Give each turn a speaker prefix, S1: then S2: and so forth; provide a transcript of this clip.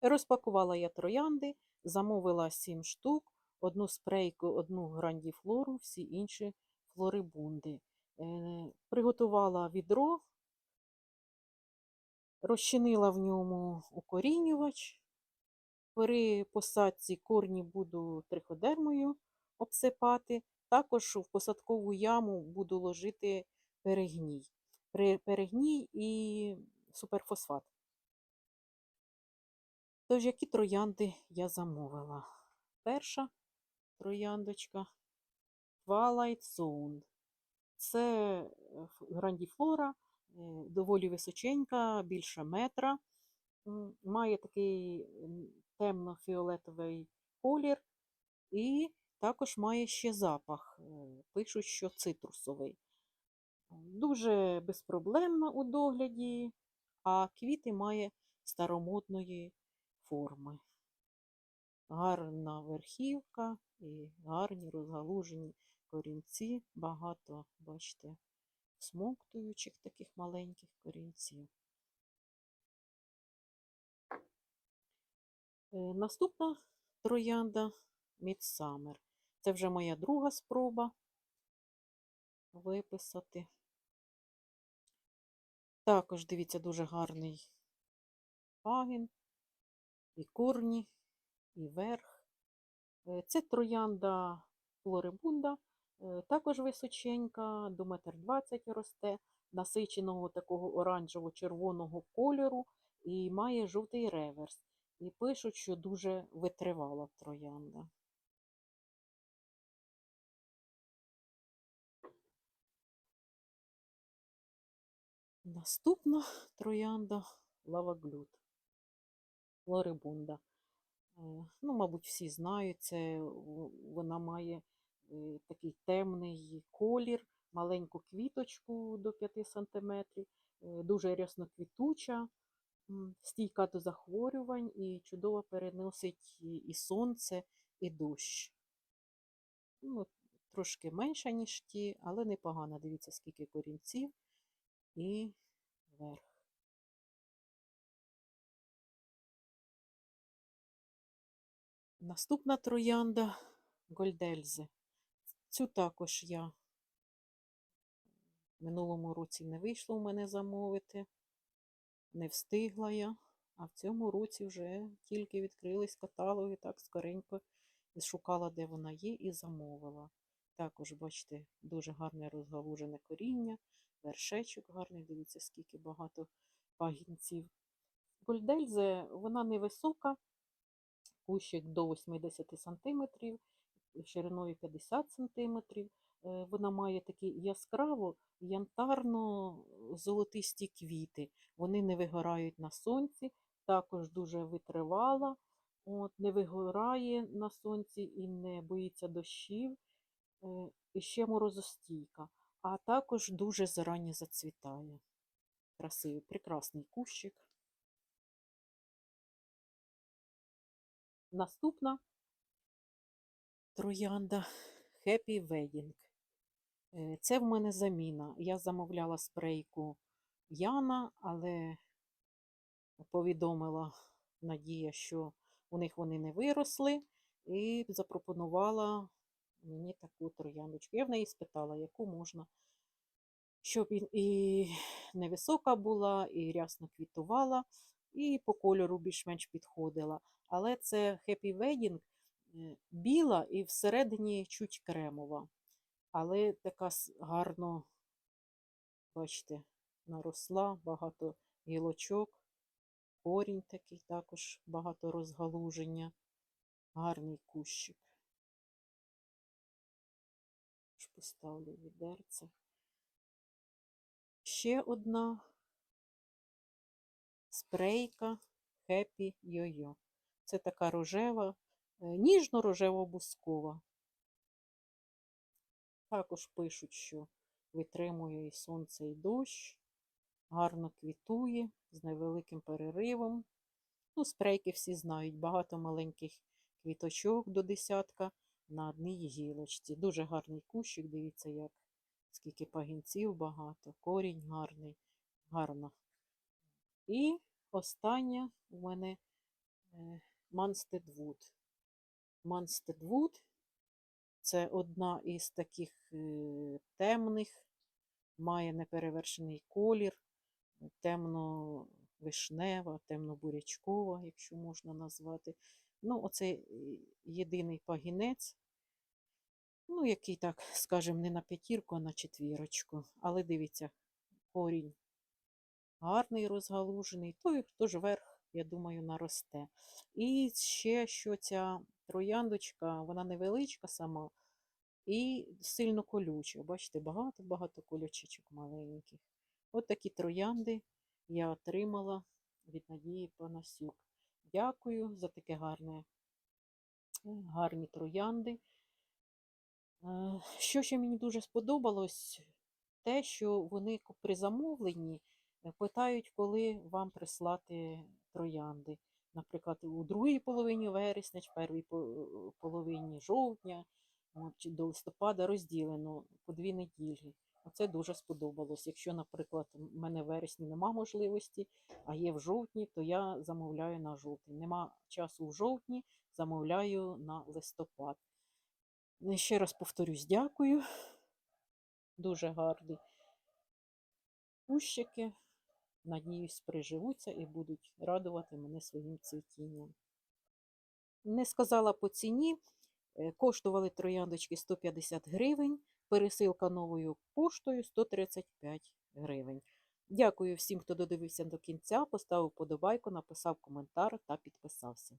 S1: Розпакувала я троянди, замовила 7 штук, одну спрейку, одну грандіфлору, всі інші флорибунди. Е, Приготувала відро, розчинила в ньому укорінювач. При посадці корні буду триходермою обсипати. Також в посадкову яму буду ложити перегній. Перегній і суперфосфат. Тож, які троянди я замовила? Перша трояндочка Twilight Zone. Це е, грандіфлора, е, доволі височенька, більше метра. Має такий темно-фіолетовий колір і також має ще запах. е, Пишуть, що цитрусовий. Дуже безпроблемна у догляді, а квіти має старомодної форми. Гарна верхівка і гарні розгалужені корінці. Багато, бачите, смоктуючих таких маленьких корінців. Е, Наступна троянда Midsummer. Це вже моя друга спроба виписати. Також, дивіться, дуже гарний пагін, і корні, і верх. Е, Це троянда флорибунда, е, також височенька, до метр двадцять росте, насиченого такого оранжево-червоного кольору і має жовтий реверс. І пишуть, що дуже витривала троянда. Наступна троянда лаваглют. Флорибунда. Е, Ну, мабуть, всі знають, це вона має е, такий темний колір, маленьку квіточку до 5 см, дуже рясноквітуча, стійка до захворювань і чудово переносить і- сонце, і дощ. Ну, трошки менша, ніж ті, але непогано. Дивіться, скільки корінців і верх. Наступна троянда Гольдельзи. Цю також я в минулому році не вийшло у мене замовити, не встигла я, а в цьому році вже тільки відкрились каталоги, так скоренько і шукала, де вона є, і замовила. Також, бачите, дуже гарне розгалужене коріння, вершечок гарний, дивіться, скільки багато пагінців. Гольдельзе, вона невисока, кущик до 80 см, шириною 50 см. Вона має такі яскраво янтарно-золотисті квіти. Вони не вигорають на сонці, також дуже витривала, от, не вигорає на сонці і не боїться дощів, е, і ще морозостійка, а також дуже зарані зацвітає. Красивий, прекрасний кущик. Наступна троянда Happy Wedding. Е, Це в мене заміна. Я замовляла спрейку Яна, але повідомила Надія, що у них вони не виросли, і запропонувала мені таку трояндочку. Я в неї спитала, яку можна, щоб і, і невисока була, і рясно квітувала, і по кольору більш-менш підходила. Але це Happy Wedding е, біла і всередині чуть кремова. Але така гарно, бачите, наросла, багато гілочок, корінь такий також багато розгалуження, гарний кущик. Поставлю відерце. Ще одна спрейка Happy Йо-Йо. Це така рожева, е, ніжно-рожево-бускова. Також пишуть, що витримує і сонце, і дощ, гарно квітує з невеликим переривом. Ну, спрейки всі знають, багато маленьких квіточок до десятка на одній гілочці. Дуже гарний кущик, дивіться, як скільки пагінців багато, корінь гарний, гарно. І остання у мене е, Манстедвуд. Манстедвуд це одна із таких е, темних, має неперевершений колір, темно-вишнева, темно-бурячкова, якщо можна назвати. Ну, оце е, єдиний пагінець, ну, який, так, скажімо, не на п'ятірку, а на четвірочку. Але дивіться, корінь гарний розгалужений, той теж верх, я думаю, наросте. І ще що ця трояндочка, вона невеличка сама і сильно колюча. Бачите, багато-багато колючечок маленьких. От такі троянди я отримала від Надії Панасюк. Дякую за таке гарне, гарні троянди. Е, Що ще мені дуже сподобалось, те, що вони при замовленні питають, коли вам прислати троянди. Наприклад, у другій половині вересня, чи першій половині жовтня, чи до листопада розділено по дві неділі. Оце дуже сподобалось. Якщо, наприклад, в мене в вересні нема можливості, а є в жовтні, то я замовляю на жовтень. Нема часу в жовтні, замовляю на листопад. Ну, Ще раз повторюсь, дякую. Дуже гарні кущики. Надіюсь, приживуться і будуть радувати мене своїм цвітінням. Не сказала по ціні. Е, Коштували трояндочки 150 гривень, пересилка новою поштою 135 гривень. Дякую всім, хто додивився до кінця, поставив подобайку, написав коментар та підписався.